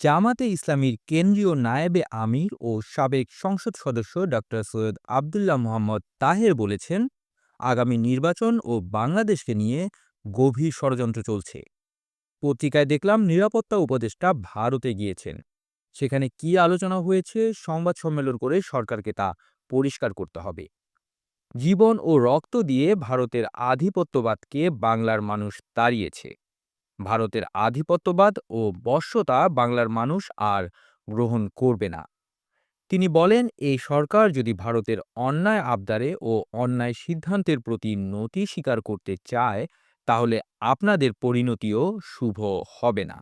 জামাতে ইসলামীর কেন্দ্রীয় নায়েবে আমির ও সাবেক সংসদ সদস্য ড. সৈয়দ আবদুল্লাহ মোহাম্মদ তাহের বলেছেন, আগামী নির্বাচন ও বাংলাদেশকে নিয়ে গভীর ষড়যন্ত্র চলছে। পত্রিকায় দেখলাম নিরাপত্তা উপদেষ্টা ভারতে গিয়েছেন। সেখানে কি আলোচনা হয়েছে সংবাদ সম্মেলন করে সরকারকে তা পরিষ্কার করতে হবে। জীবন ও রক্ত দিয়ে ভারতের আধিপত্যবাদকে বাংলার মানুষ তাড়িয়েছে। ভারতের আধিপত্যবাদ ও বশ্যতা বাংলার মানুষ আর গ্রহণ করবে না। তিনি বলেন এই সরকার যদি ভারতের অন্যায় আবদারে ও অন্যায় সিদ্ধান্তের প্রতি নতি স্বীকার করতে চায়, তাহলে আপনাদের পরিণতিও শুভ হবে না।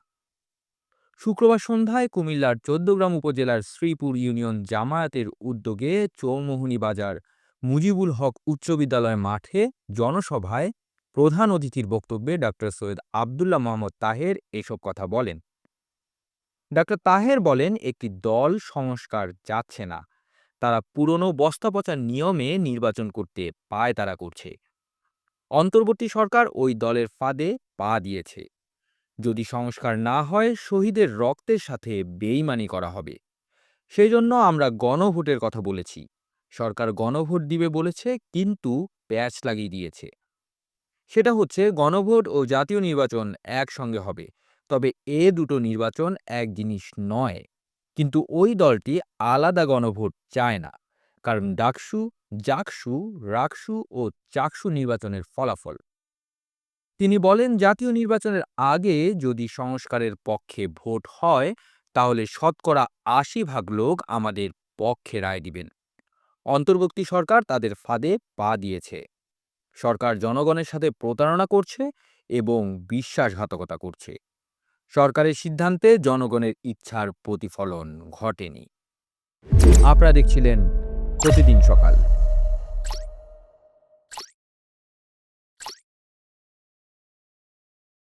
শুক্রবার সন্ধ্যায় কুমিল্লার চৌদ্দগ্রাম উপজেলার শ্রীপুর ইউনিয়ন জামায়াতের উদ্যোগে চৌমুহনী বাজার মুজিবুল হক উচ্চ বিদ্যালয় মাঠে জনসভায় প্রধান অতিথির বক্তব্যে ড. সৈয়দ আবদুল্লাহ মোহাম্মদ তাহের এসব কথা বলেন। ড. তাহের বলেন, একটি দল সংস্কার যাচ্ছে না। তারা পুরনো বস্তাপচা নিয়মে নির্বাচন করতে পায় তারা করছে। অন্তর্বর্তী সরকার ওই দলের ফাঁদে পা দিয়েছে। যদি সংস্কার না হয়, শহীদের রক্তের সাথে বেইমানি করা হবে। সেই জন্য আমরা গণভোটের কথা বলেছি। সরকার গণভোট দিবে বলেছে, কিন্তু প্যাচ লাগিয়ে দিয়েছে। সেটা হচ্ছে গণভোট ও জাতীয় নির্বাচন একসঙ্গে হবে। তবে এ দুটো নির্বাচন এক জিনিস নয়। কিন্তু ওই দলটি আলাদা গণভোট চায় না। কারণ ডাকসু, জাকসু, রাকসু ও চাকসু নির্বাচনের ফলাফল। তিনি বলেন জাতীয় নির্বাচনের আগে যদি সংস্কারের পক্ষে ভোট হয় তাহলে শতকরা আশি ভাগ লোক আমাদের পক্ষে রায় দিবেন। অন্তর্বর্তী সরকার তাদের ফাঁদে পা দিয়েছে। সরকার জনগণের সাথে প্রতারণা করছে এবং বিশ্বাসঘাতকতা করছে। সরকারের সিদ্ধান্তে জনগণের ইচ্ছার প্রতিফলন ঘটেনি। আপনারা দেখছিলেন প্রতিদিন সকাল